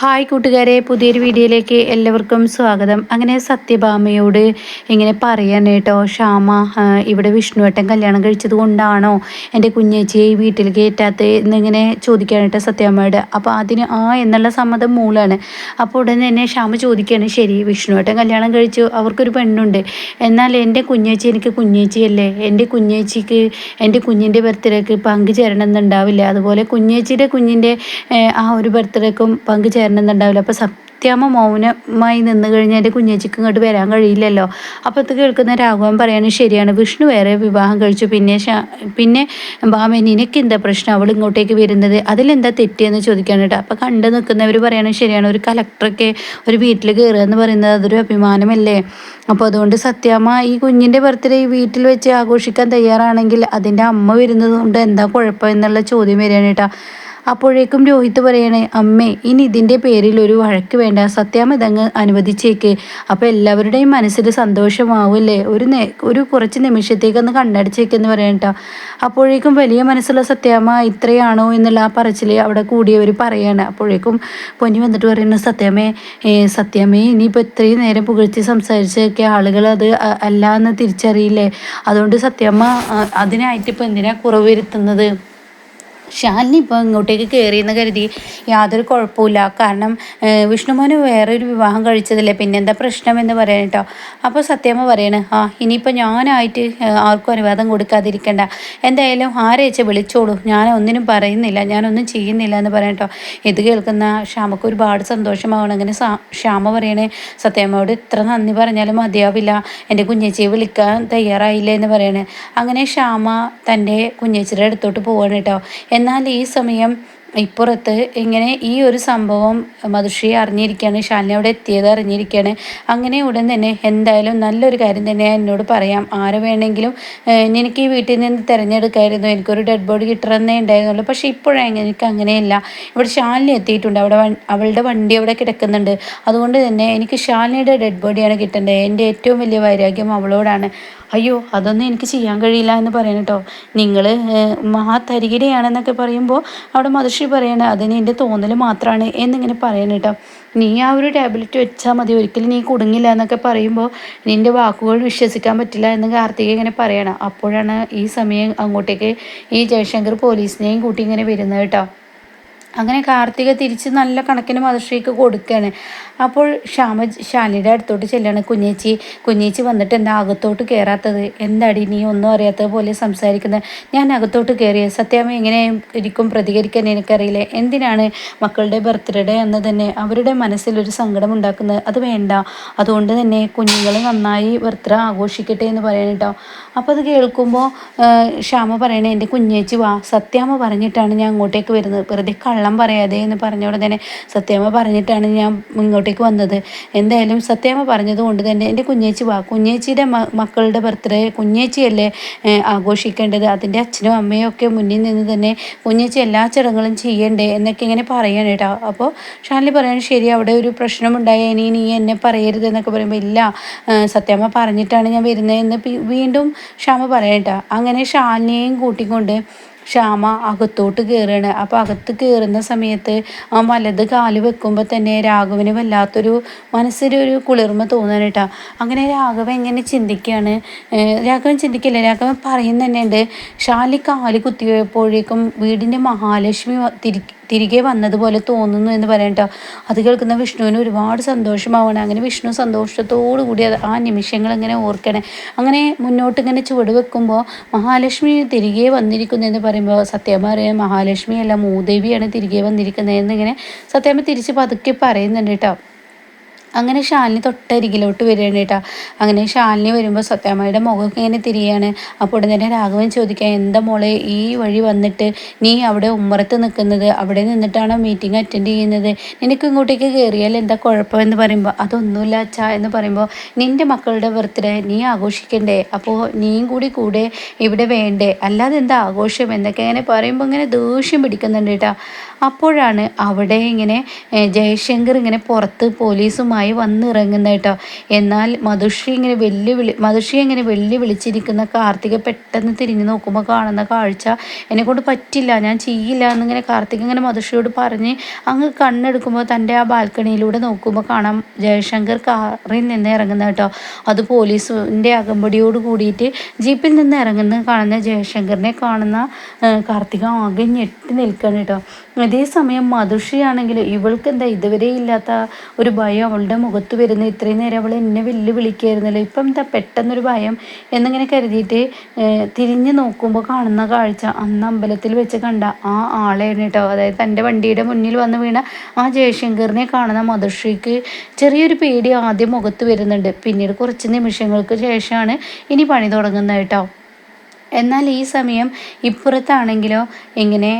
Hi കൂട്ടുകാരെ പുതിയൊരു വീഡിയോയിലേക്ക് എല്ലാവർക്കും സ്വാഗതം. അങ്ങനെ സത്യഭാമയോട് ഇങ്ങനെ പറയാൻ കേട്ടോ ശ്യാമ ഇവിടെ വിഷ്ണുവേട്ടൻ കല്യാണം കഴിച്ചത് കൊണ്ടാണോ എന്റെ കുഞ്ഞേച്ചിയെ ഈ വീട്ടിൽ കയറ്റാത്ത? എന്നിങ്ങനെ ചോദിക്കാനായിട്ട് സത്യഭാമയോട്. അപ്പോൾ അതിന് ആ എന്നുള്ള സമ്മതം മൂളാണ്. അപ്പോൾ ഉടനെ തന്നെ ശ്യാമ ചോദിക്കുകയാണ് ശരി വിഷ്ണുവേട്ടൻ കല്യാണം കഴിച്ചു അവർക്കൊരു പെണ്ണുണ്ട്. എന്നാൽ എന്റെ കുഞ്ഞേച്ചി എനിക്ക് കുഞ്ഞേച്ചിയല്ലേ? എന്റെ കുഞ്ഞേച്ചിക്ക് എന്റെ കുഞ്ഞിന്റെ ബർത്ത്ഡേക്ക് പങ്കു ചേരണമെന്നുണ്ടാവില്ല അതുപോലെ കുഞ്ഞേച്ചിയുടെ കുഞ്ഞിന്റെ ആ ഒരു ബർത്ത്ഡേക്കും പങ്കു ചേരണം വരണമെന്നുണ്ടാവില്ല അപ്പോൾ സത്യാമ്മ മൗനമായി നിന്ന് കഴിഞ്ഞാൽ എന്റെ കുഞ്ഞേച്ചിക്ക് ഇങ്ങോട്ട് വരാൻ കഴിയില്ലല്ലോ. അപ്പോൾ അത് കേൾക്കുന്ന രാഘവൻ പറയാണ് ശരിയാണ് വിഷ്ണു വേറെ വിവാഹം കഴിച്ചു. പിന്നെ പിന്നെ ബാമൻ നിനക്ക് എന്താ പ്രശ്നം? അവൾ ഇങ്ങോട്ടേക്ക് വരുന്നത്. അതിലെന്താ തെറ്റിയെന്ന് ചോദിക്കാണ് കേട്ടോ. അപ്പോൾ കണ്ടു നിൽക്കുന്നവർ പറയണത് ശരിയാണ് ഒരു കലക്ടറൊക്കെ ഒരു വീട്ടിൽ കയറുക എന്ന് പറയുന്നത് അതൊരു അഭിമാനമല്ലേ? അപ്പോൾ അതുകൊണ്ട് സത്യാമ്മ ഈ കുഞ്ഞിന്റെ ബർത്ത്ഡേ ഈ വീട്ടിൽ വെച്ച് ആഘോഷിക്കാൻ തയ്യാറാണെങ്കിൽ അതിന്റെ അമ്മ വരുന്നത് കൊണ്ട് എന്താ കുഴപ്പം? എന്നുള്ള ചോദ്യം വരികയാണ് കേട്ടോ. അപ്പോഴേക്കും രോഹിത് പറയണേ അമ്മേ ഇനി ഇതിന്റെ പേരിൽ ഒരു വഴക്ക് വേണ്ട. സത്യാമതങ്ങ് അനുവദിച്ചേക്ക്. അപ്പോൾ എല്ലാവരുടെയും മനസ്സിൽ സന്തോഷമാവില്ലേ? ഒരു ഒരു കുറച്ച് നിമിഷത്തേക്കൊന്ന് കണ്ണടിച്ചേക്കെന്ന് പറയട്ടോ അപ്പോഴേക്കും വലിയ മനസ്സുള്ള സത്യാമ്മ ഇത്രയാണോ? എന്നുള്ള ആ പറച്ചിൽ അവിടെ കൂടിയവർ പറയാണ്. അപ്പോഴേക്കും പൊന്നി വന്നിട്ട് പറയുന്നത് സത്യാമ്മേ സത്യാമ്മേ ഇനിയിപ്പോൾ ഇത്രയും നേരം പുകഴ്ത്തി സംസാരിച്ചൊക്കെ ആളുകൾ അത് അല്ല എന്ന് തിരിച്ചറിയില്ലേ? അതുകൊണ്ട് സത്യാമ്മ അതിനായിട്ട് ഇപ്പോൾ എന്തിനാ കുറവ് വരുത്തുന്നത്? ശാലിനി ഇപ്പോൾ ഇങ്ങോട്ടേക്ക് കയറിയെന്ന് കരുതി യാതൊരു കുഴപ്പമില്ല കാരണം വിഷ്ണുമോന് വേറൊരു വിവാഹം കഴിച്ചതല്ലേ? പിന്നെന്താ പ്രശ്നം എന്ന് പറയാൻ കേട്ടോ. അപ്പോൾ സത്യമ്മ പറയണ് ആ ഇനിയിപ്പോൾ ഞാനായിട്ട് ആർക്കും അനുവാദം കൊടുക്കാതിരിക്കണ്ട. എന്തായാലും ആരേച്ച വിളിച്ചോളൂ. ഞാൻ ഒന്നിനും പറയുന്നില്ല. ഞാനൊന്നും ചെയ്യുന്നില്ല എന്ന് പറയാം കേട്ടോ. ഇത് കേൾക്കുന്ന ക്ഷാമക്ക് ഒരുപാട് സന്തോഷമാവണം. അങ്ങനെ ഷ്യാമ പറയണേ സത്യമ്മയോട് ഇത്ര നന്ദി പറഞ്ഞാലും മതിയാവില്ല. എന്റെ കുഞ്ഞേച്ചിയെ വിളിക്കാൻ തയ്യാറായില്ല? എന്ന് പറയണേ. അങ്ങനെ ഷ്യാമ തന്റെ കുഞ്ഞേച്ചിയുടെ അടുത്തോട്ട് പോവാണ് കേട്ടോ. എന്നാൽ ഈ സമയം ഇപ്പുറത്ത് ഇങ്ങനെ ഈ ഒരു സംഭവം മധുഷിയെ അറിഞ്ഞിരിക്കുകയാണ് ശാലിനി അവിടെ എത്തിയത് അറിഞ്ഞിരിക്കുകയാണ്. അങ്ങനെ ഉടൻ തന്നെ എന്തായാലും നല്ലൊരു കാര്യം തന്നെ എന്നോട് പറയാം. ആരെ വേണമെങ്കിലും എനിക്ക് ഈ വീട്ടിൽ നിന്ന് തിരഞ്ഞെടുക്കായിരുന്നു? എനിക്കൊരു ഡെഡ് ബോഡി കിട്ടണമെന്നേ ഉണ്ടായിരുന്നുള്ളൂ. പക്ഷേ ഇപ്പോഴാണ് എനിക്ക് അങ്ങനെയല്ല. ഇവിടെ ഷാലിനി എത്തിയിട്ടുണ്ട്. അവിടെ അവളുടെ വണ്ടി അവിടെ കിടക്കുന്നുണ്ട്. അതുകൊണ്ട് തന്നെ എനിക്ക് ഷാലിനിയുടെ ഡെഡ് ബോഡിയാണ് കിട്ടേണ്ടത്. എന്റെ ഏറ്റവും വലിയ വൈരാഗ്യം അവളോടാണ്. അയ്യോ അതൊന്നും എനിക്ക് ചെയ്യാൻ കഴിയില്ല എന്ന് പറയണം കേട്ടോ നിങ്ങൾ മഹാതരികിടയാണെന്നൊക്കെ പറയുമ്പോൾ അവിടെ മധുശ്രീ പറയണേ അതിന് എന്റെ തോന്നൽ മാത്രമാണ് എന്നിങ്ങനെ പറയണം കേട്ടോ നീ ആ ഒരു ടാബ്ലറ്റ് വെച്ചാൽ മതി ഒരിക്കലും നീ കുടുങ്ങില്ല എന്നൊക്കെ പറയുമ്പോൾ നിന്റെ വാക്കുകൾ വിശ്വസിക്കാൻ പറ്റില്ല എന്ന് കാർത്തിക ഇങ്ങനെ പറയണം. അപ്പോഴാണ് ഈ സമയം അങ്ങോട്ടേക്ക് ഈ ജയശങ്കർ പോലീസിനെയും കൂട്ടി ഇങ്ങനെ വരുന്നത് കേട്ടോ അങ്ങനെ കാർത്തിക തിരിച്ച് നല്ല കണക്കിന് മധുശ്രീക്ക് കൊടുക്കുകയാണ് അപ്പോൾ ശ്യാമ ശാലിയുടെ അടുത്തോട്ട് ചെല്ലാണ്. കുഞ്ഞേച്ചി കുഞ്ഞേച്ചി വന്നിട്ട് എന്താ അകത്തോട്ട് കയറാത്തത് എന്താടി നീ ഒന്നും അറിയാത്തത് പോലെ സംസാരിക്കുന്നത് ഞാൻ അകത്തോട്ട് കയറിയത് സത്യാമ്മ എങ്ങനെ ഇരിക്കും പ്രതികരിക്കാൻ എനിക്കറിയില്ല? എന്തിനാണ് മക്കളുടെ ബർത്ത്ഡേ എന്ന് തന്നെ അവരുടെ മനസ്സിലൊരു സങ്കടം ഉണ്ടാക്കുന്നത്? അത് വേണ്ട. അതുകൊണ്ട് തന്നെ കുഞ്ഞുങ്ങൾ നന്നായി ബർത്ത്ഡേ ആഘോഷിക്കട്ടെ എന്ന് പറയണം കേട്ടോ അപ്പോൾ അത് കേൾക്കുമ്പോൾ ശ്യാമ പറയണേ എന്റെ കുഞ്ഞേച്ചി വാ. സത്യാമ്മ പറഞ്ഞിട്ടാണ് ഞാൻ അങ്ങോട്ടേക്ക് വരുന്നത്. വെറുതെ കള്ളം പറയാതെ എന്ന് പറഞ്ഞ തന്നെ സത്യാമ്മ പറഞ്ഞിട്ടാണ് ഞാൻ ഇങ്ങോട്ടേക്ക് വന്നത്. എന്തായാലും സത്യാമ്മ പറഞ്ഞത് കൊണ്ട് തന്നെ എന്റെ കുഞ്ഞേച്ചി വാ. കുഞ്ഞേച്ചിയുടെ മക്കളുടെ ബർത്ത്ഡേ കുഞ്ഞേച്ചിയല്ലേ ആഘോഷിക്കേണ്ടത്? അതിന്റെ അച്ഛനും അമ്മയും ഒക്കെ മുന്നിൽ നിന്ന് തന്നെ കുഞ്ഞേച്ചി എല്ലാ ചടങ്ങുകളും ചെയ്യണ്ടേ എന്നൊക്കെ ഇങ്ങനെ പറയാണ് കേട്ടോ. അപ്പോൾ ഷാലിനി പറയാണ് ശരി അവിടെ ഒരു പ്രശ്നമുണ്ടായ. ഇനി നീ എന്നെ പറയരുത് എന്നൊക്കെ പറയുമ്പോൾ ഇല്ല സത്യാമ്മ പറഞ്ഞിട്ടാണ് ഞാൻ വരുന്നത് എന്ന് വീണ്ടും ക്ഷമ പറയട്ടോ അങ്ങനെ ഷാലിനെയും കൂട്ടിക്കൊണ്ട് ശ്യാമ അകത്തോട്ട് കയറുകയാണ് അപ്പോൾ അകത്ത് കയറുന്ന സമയത്ത് ആ വലത് കാൽ വെക്കുമ്പോൾ തന്നെ രാഘവന് വല്ലാത്തൊരു മനസ്സിലൊരു കുളിർമ തോന്നാൻ കേട്ടോ. അങ്ങനെ രാഘവൻ എങ്ങനെ ചിന്തിക്കുകയാണ്. രാഘവൻ ചിന്തിക്കില്ല? രാഘവൻ പറയുന്ന തന്നെ ഉണ്ട്. ഷാലി കാൽ കുത്തിയപ്പോഴേക്കും വീടിന്റെ മഹാലക്ഷ്മി തിരി തിരികെ വന്നതുപോലെ തോന്നുന്നു എന്ന് പറയട്ടോ അത് കേൾക്കുന്ന വിഷ്ണുവിന് ഒരുപാട് സന്തോഷമാവണം. അങ്ങനെ വിഷ്ണു സന്തോഷത്തോടു കൂടി ആ നിമിഷങ്ങൾ ഇങ്ങനെ ഓർക്കണേ. അങ്ങനെ മുന്നോട്ട് ഇങ്ങനെ ചുവട് വെക്കുമ്പോൾ മഹാലക്ഷ്മി തിരികെ വന്നിരിക്കുന്നു എന്ന് പറയുമ്പോൾ സത്യമ്മ മഹാലക്ഷ്മി മഹാലക്ഷ്മിയല്ല മൂദേവിയാണ് തിരികെ വന്നിരിക്കുന്നത് എന്നിങ്ങനെ സത്യമ്മ തിരിച്ച് പതുക്കെ പറയുന്നുണ്ട് കേട്ടോ അങ്ങനെ ഷാലിനി തൊട്ടരികിലോട്ട് വരികയാണ് കേട്ടോ. അങ്ങനെ ഷാലിനി വരുമ്പോൾ സത്യാമ്മയുടെ മുഖമൊക്കെ ഇങ്ങനെ തിരിയാണ്. അപ്പോൾ ഉടനെ തന്നെ രാഘവൻ ചോദിക്കാം എന്താ മോളെ ഈ വഴി വന്നിട്ട് നീ അവിടെ ഉമ്മറത്ത് നിൽക്കുന്നത് അവിടെ നിന്നിട്ടാണോ മീറ്റിംഗ് അറ്റൻഡ് ചെയ്യുന്നത്? നിനക്ക് ഇങ്ങോട്ടേക്ക് കയറിയാൽ എന്താ കുഴപ്പമെന്ന് പറയുമ്പോൾ അതൊന്നുമില്ല അച്ഛാ എന്ന് പറയുമ്പോൾ നിന്റെ മക്കളുടെ ബർത്ത്ഡേ നീ ആഘോഷിക്കണ്ടേ? അപ്പോൾ നീയും കൂടി കൂടെ ഇവിടെ വേണ്ടേ? അല്ലാതെ എന്താ ആഘോഷം? എന്നൊക്കെ ഇങ്ങനെ പറയുമ്പോൾ ഇങ്ങനെ ദേഷ്യം പിടിക്കുന്നുണ്ട് കേട്ടോ. അപ്പോഴാണ് അവിടെ ഇങ്ങനെ ജയശങ്കർ ഇങ്ങനെ പുറത്ത് പോലീസുമായി ആദ്യമായി വന്നിറങ്ങുന്നത് കേട്ടോ. എന്നാൽ മധുശ്രീ ഇങ്ങനെ വെല്ലുവിളി മധുശ്രീ ഇങ്ങനെ വെല്ലുവിളിച്ചിരിക്കുന്ന കാർത്തിക പെട്ടെന്ന് തിരിഞ്ഞു നോക്കുമ്പോൾ കാണുന്ന കാഴ്ച എന്നെ കൊണ്ട് പറ്റില്ല ഞാൻ ചെയ്യില്ല എന്നിങ്ങനെ കാർത്തിക ഇങ്ങനെ മധുശ്രീയോട് പറഞ്ഞ് അങ്ങ് കണ്ണെടുക്കുമ്പോൾ തന്റെ ആ ബാൽക്കണിയിലൂടെ നോക്കുമ്പോൾ കാണാം ജയശങ്കർ കാറിൽ നിന്ന് ഇറങ്ങുന്ന കേട്ടോ. അത് പോലീസിന്റെ അകമ്പടിയോട് കൂടിയിട്ട് ജീപ്പിൽ നിന്ന് ഇറങ്ങുന്ന കാണുന്ന ജയശങ്കറിനെ കാണുന്ന കാർത്തിക ആകെ ഞെട്ടി നിൽക്കണം കേട്ടോ. അതേസമയം മധുഷിയാണെങ്കിൽ ഇവൾക്ക് എന്താ ഇതുവരെ ഇല്ലാത്ത ഒരു ഭയം അവളുടെ മുഖത്ത് വരുന്ന ഇത്രയും നേരം അവൾ എന്നെ വിളിക്കായിരുന്നല്ലോ ഇപ്പം എന്താ പെട്ടെന്നൊരു ഭയം എന്നിങ്ങനെ കരുതിയിട്ട് തിരിഞ്ഞു നോക്കുമ്പോൾ കാണുന്ന കാഴ്ച അന്ന് അമ്പലത്തിൽ വെച്ച് കണ്ട ആ ആളെയാണ് കേട്ടോ. അതായത് തന്റെ വണ്ടിയുടെ മുന്നിൽ വന്ന് വീണ ആ ജയശങ്കറിനെ കാണുന്ന മധുശ്രീക്ക് ചെറിയൊരു പേടി ആദ്യം മുഖത്ത് വരുന്നുണ്ട്. പിന്നീട് കുറച്ച് നിമിഷങ്ങൾക്ക് ശേഷമാണ് ഇനി പണി തുടങ്ങുന്നത് കേട്ടോ. എന്നാൽ ഈ സമയം ഇപ്പുറത്താണെങ്കിലോ ഇങ്ങനെ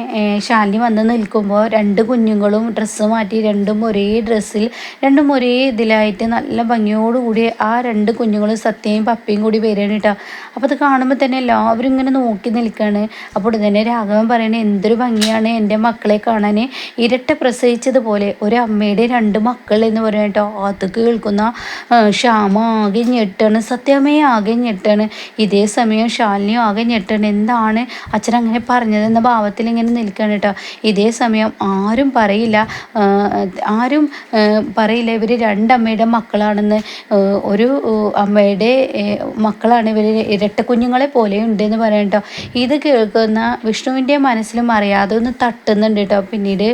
ശാലിനി വന്ന് നിൽക്കുമ്പോൾ രണ്ട് കുഞ്ഞുങ്ങളും ഡ്രസ്സ് മാറ്റി രണ്ടും ഒരേ ഡ്രസ്സിൽ രണ്ടും ഒരേ ഇതിലായിട്ട് നല്ല ഭംഗിയോടുകൂടി ആ രണ്ട് കുഞ്ഞുങ്ങളും സത്യയും പപ്പയും കൂടി വരികയാണ് കേട്ടോ. അപ്പോൾ അത് കാണുമ്പോൾ തന്നെ എല്ലാവരും ഇങ്ങനെ നോക്കി നിൽക്കുകയാണ്. അപ്പോൾ തന്നെ രാഘവൻ പറയണ എന്തൊരു ഭംഗിയാണ് എന്റെ മക്കളെ കാണാൻ. ഇരട്ട പ്രസവിച്ചതുപോലെ ഒരു അമ്മയുടെ രണ്ട് മക്കൾ എന്ന് പറയുന്നത് കേട്ടോ. അത് കേൾക്കുന്ന ശ്യാമ ആകെ ഞെട്ടാണ് സത്യമേ ആകെ ഞെട്ടാണ്. ഇതേ സമയം ശാലിനിയും ആകെ ആകെ എന്താണ് അച്ഛൻ അങ്ങനെ പറഞ്ഞതെന്ന ഭാവത്തിൽ ഇങ്ങനെ നിൽക്കണം കേട്ടോ. ഇതേ സമയം ആരും പറയില്ല. ആരും പറയില്ല. ഇവർ രണ്ടമ്മയുടെ മക്കളാണെന്ന് ഒരു അമ്മയുടെ മക്കളാണ് ഇവർ ഇരട്ട കുഞ്ഞുങ്ങളെ പോലെ ഉണ്ട് എന്ന് പറയാം കേട്ടോ. ഇത് കേൾക്കുന്ന വിഷ്ണുവിന്റെ മനസ്സിലും അറിയാതെ ഒന്ന് തട്ടുന്നുണ്ട് കേട്ടോ. പിന്നീട്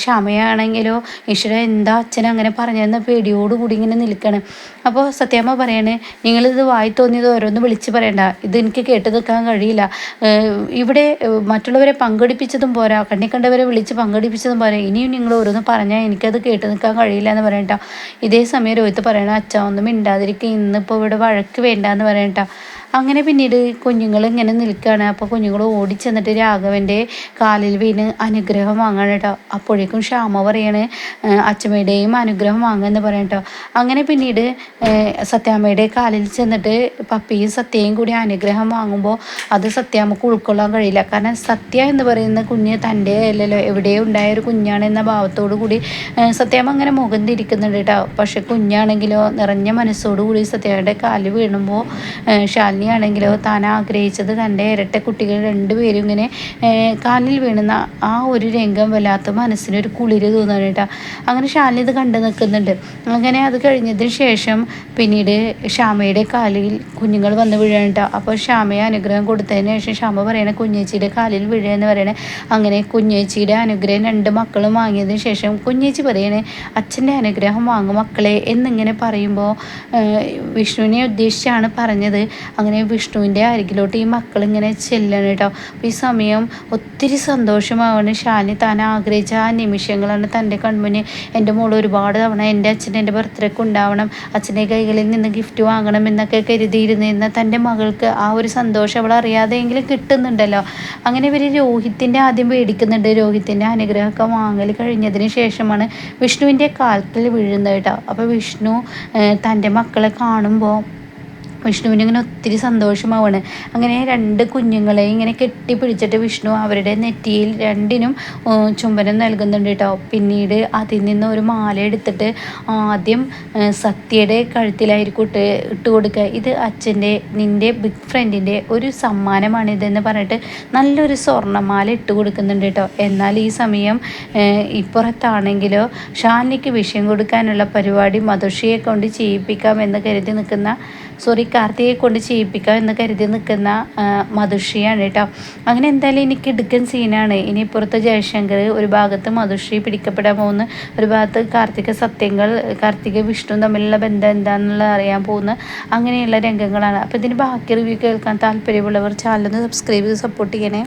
ക്ഷമയാണെങ്കിലോ ഈശ്വര എന്താ അച്ഛൻ അങ്ങനെ പറഞ്ഞതെന്ന പേടിയോടുകൂടി ഇങ്ങനെ നിൽക്കണം അപ്പോൾ സത്യാമ്മ പറയാണ് നിങ്ങളിത് വായി തോന്നിയത് ഓരോന്ന് വിളിച്ച് പറയണ്ട. ഇത് എനിക്ക് കേട്ടത് നിൽക്കാൻ കഴിയില്ല. ഇവിടെ മറ്റുള്ളവരെ പങ്കെടുപ്പിച്ചതും പോരാ. കണ്ണി കണ്ടവരെ വിളിച്ച് പങ്കെടുപ്പിച്ചതും പോരാ. ഇനിയും നിങ്ങൾ ഓരോന്ന് പറഞ്ഞാൽ എനിക്കത് കേട്ട് നിൽക്കാൻ കഴിയില്ല എന്ന് പറയണ്ട ഇതേ സമയം രോഹിത്ത് പറയണ അച്ഛ ഒന്നും മിണ്ടാതിരിക്കുക ഇന്നിപ്പോൾ ഇവിടെ വഴക്ക് വേണ്ട എന്ന് പറയണ്ട അങ്ങനെ പിന്നീട് കുഞ്ഞുങ്ങൾ ഇങ്ങനെ നിൽക്കുകയാണ്. അപ്പോൾ കുഞ്ഞുങ്ങൾ ഓടിച്ചെന്നിട്ട് രാഘവന്റെ കാലിൽ വീണ് അനുഗ്രഹം വാങ്ങാണ് കേട്ടോ. അപ്പോഴേക്കും ക്ഷാമ പറയാണ് അച്ഛമ്മയുടെയും അനുഗ്രഹം വാങ്ങുമെന്ന് പറയാം കേട്ടോ. അങ്ങനെ പിന്നീട് സത്യാമ്മയുടെ കാലിൽ ചെന്നിട്ട് പപ്പിയും സത്യയും കൂടി അനുഗ്രഹം വാങ്ങുമ്പോൾ അത് സത്യാമ്മക്ക് ഉൾക്കൊള്ളാൻ കഴിയില്ല. കാരണം സത്യ എന്ന് പറയുന്ന കുഞ്ഞ് തന്റെ അല്ലല്ലോ എവിടെയോ ഉണ്ടായ ഒരു കുഞ്ഞാണ് എന്ന ഭാവത്തോടു കൂടി സത്യാമ്മ അങ്ങനെ മുഖം തിരിക്കുന്നുണ്ട് കേട്ടോ. പക്ഷെ കുഞ്ഞാണെങ്കിലോ നിറഞ്ഞ മനസ്സോടു കൂടി സത്യാമ്മയുടെ കാൽ വീണുമ്പോൾ ഷാൽ ഷാലിനിയാണെങ്കിലോ താൻ ആഗ്രഹിച്ചത് തന്റെ ഇരട്ട കുട്ടികൾ രണ്ടുപേരും ഇങ്ങനെ കാലിൽ വീണുന്ന ആ ഒരു രംഗം വല്ലാത്ത മനസ്സിനൊരു കുളിര് തോന്നുന്നു കേട്ടോ. അങ്ങനെ ശാലിനി ഇത് കണ്ടു നിൽക്കുന്നുണ്ട്. അങ്ങനെ അത് കഴിഞ്ഞതിന് ശേഷം പിന്നീട് ശ്യാമയുടെ കാലിൽ കുഞ്ഞുങ്ങൾ വന്ന് വീഴണ്ട അപ്പോൾ ശ്യാമയെ അനുഗ്രഹം കൊടുത്തതിന് ശേഷം ശ്യാമ പറയണ കുഞ്ഞേച്ചിയുടെ കാലിൽ വീഴുക പറയണേ അങ്ങനെ കുഞ്ഞേച്ചിയുടെ അനുഗ്രഹം രണ്ട് മക്കളും വാങ്ങിയതിന് ശേഷം കുഞ്ഞേച്ചി പറയണേ അച്ഛന്റെ അനുഗ്രഹം വാങ്ങും മക്കളെ എന്നിങ്ങനെ പറയുമ്പോൾ വിഷ്ണുവിനെ ഉദ്ദേശിച്ചാണ് പറഞ്ഞത്. അങ്ങനെ വിഷ്ണുവിന്റെ അരികിലോട്ട് ഈ മക്കളിങ്ങനെ ചെല്ലണം കേട്ടോ. അപ്പോൾ ഈ സമയം ഒത്തിരി സന്തോഷമാവാണ്. ഷാനി താൻ ആഗ്രഹിച്ച ആ നിമിഷങ്ങളാണ് തന്റെ കൺമുന്നിൽ എന്റെ മോൾ ഒരുപാട് തവണ എന്റെ അച്ഛന്റെ എന്റെ ബർത്ത്ഡേക്ക് ഉണ്ടാവണം അച്ഛന്റെ കൈകളിൽ നിന്ന് ഗിഫ്റ്റ് വാങ്ങണം എന്നൊക്കെ കരുതിയിരുന്നിരുന്ന തന്റെ മകൾക്ക് ആ ഒരു സന്തോഷം അവൾ അറിയാതെയെങ്കിലും കിട്ടുന്നുണ്ടല്ലോ. അങ്ങനെ ഇവർ രോഹിത്തിന്റെ ആദ്യം പേടിക്കുന്നുണ്ട് രോഹിത്തിന്റെ അനുഗ്രഹമൊക്കെ വാങ്ങൽ കഴിഞ്ഞതിന് ശേഷമാണ് വിഷ്ണുവിന്റെ കാലത്തിൽ വീഴുന്നത് കേട്ടോ. അപ്പോൾ വിഷ്ണു തന്റെ മക്കളെ കാണുമ്പോൾ വിഷ്ണുവിന് ഇങ്ങനെ ഒത്തിരി സന്തോഷമാവാണ്. അങ്ങനെ രണ്ട് കുഞ്ഞുങ്ങളെ ഇങ്ങനെ കെട്ടിപ്പിടിച്ചിട്ട് വിഷ്ണു അവരുടെ നെറ്റിയിൽ രണ്ടിനും ചുംബനം നൽകുന്നുണ്ട് കേട്ടോ. പിന്നീട് അതിൽ നിന്ന് ഒരു മാല എടുത്തിട്ട് ആദ്യം സത്യയുടെ കഴുത്തിലായിരിക്കും ഇട്ട് ഇട്ട് കൊടുക്കുക. ഇത് അച്ഛന്റെ നിന്റെ ബിഗ് ഫ്രണ്ടിന്റെ ഒരു സമ്മാനമാണ് ഇതെന്ന് പറഞ്ഞിട്ട് നല്ലൊരു സ്വർണമാല ഇട്ട് കൊടുക്കുന്നുണ്ട് കേട്ടോ. എന്നാൽ ഈ സമയം ഇപ്പുറത്താണെങ്കിലോ ഷാനിക്ക് വിഷയം കൊടുക്കാനുള്ള പരിപാടി മധുഷിയെ കൊണ്ട് ചെയ്യിപ്പിക്കാം എന്ന് കരുതി നിൽക്കുന്ന സോറി കാർത്തികയെ കൊണ്ട് ചെയ്യിപ്പിക്കാം എന്ന് കരുതി നിൽക്കുന്ന മധുഷിയാണ് കേട്ടോ. അങ്ങനെ എന്തായാലും എനിക്ക് ഇടുക്കൻ സീനാണ്. ഇനി ഇപ്പുറത്ത് ജയശങ്കർ ഒരു ഭാഗത്ത് മധുശ്രീ പിടിക്കപ്പെടാൻ പോകുന്ന ഒരു ഭാഗത്ത് കാർത്തിക സത്യങ്ങൾ കാർത്തിക വിഷ്ണു തമ്മിലുള്ള ബന്ധം എന്താണെന്നുള്ളത് അറിയാൻ പോകുന്ന. അങ്ങനെയുള്ള രംഗങ്ങളാണ്. അപ്പോൾ ഇതിന് ബാക്കി റിവ്യൂ കേൾക്കാൻ താല്പര്യമുള്ളവർ ചാനൽ സബ്സ്ക്രൈബ് ചെയ്ത് സപ്പോർട്ട് ചെയ്യണേ.